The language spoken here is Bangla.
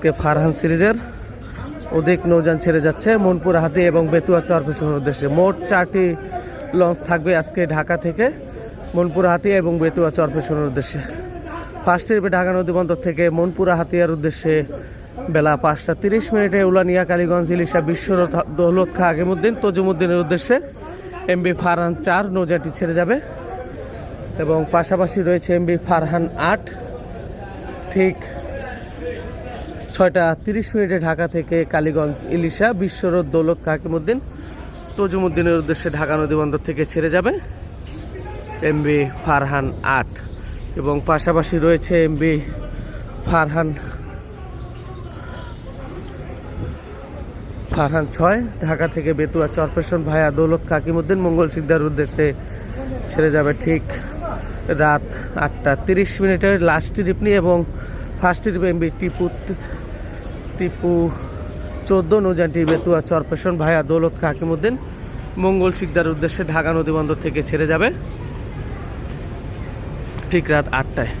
আজকে ফারহান সিরিজের অধিক নৌযান ছেড়ে যাচ্ছে মনপুর হাতি এবং বেতুয়া চরপেশনের উদ্দেশ্যে। মোট চারটি লঞ্চ থাকবে আজকে ঢাকা থেকে মনপুর হাতি এবং বেতুয়া চরপেশনের উদ্দেশ্যে। ফার্স্ট ঢাকা নদী বন্দর থেকে মনপুরা হাতিয়ার উদ্দেশ্যে বেলা পাঁচটা তিরিশ মিনিটে উলানিয়া, কালীগঞ্জ, ইলিশা, বিশ্বরথ, দৌলত খা, আগেমুদ্দিন, তজুমুদ্দিনের উদ্দেশ্যে এমবি ফারহান চার নৌজাটি ছেড়ে যাবে এবং পাশাপাশি রয়েছে এমবি ফারহান আট। ঠিক ছয়টা তিরিশ মিনিটে ঢাকা থেকে কালীগঞ্জ, ইলিশা, বিশ্বরোড, দৌলত, কাকিমুদ্দিন, তজুমুদ্দিনের উদ্দেশ্যে ঢাকা নদীবন্দর থেকে ছেড়ে যাবে এমবি ফারহান আট। এবং পাশাপাশি রয়েছে এমবি ফারহান ফারহান ছয়, ঢাকা থেকে বেতুয়া চরপেশন ভায়া দৌলত, কাকিমুদ্দিন, মঙ্গল সিকদার উদ্দেশ্যে ছেড়ে যাবে ঠিক রাত আটটা তিরিশ মিনিটের লাস্ট ট্রিপ নিয়ে এবং first trip MB Tipu Tipu চোদ্দ নৌজানটি বেতুয়া চরপেশন ভায়া দৌলত হাকিমুদ্দিন মঙ্গল শিকদার উদ্দেশ্যে ঢাকা নদীবন্দর থেকে ছেড়ে যাবে। ঠিক রাত আটটায়।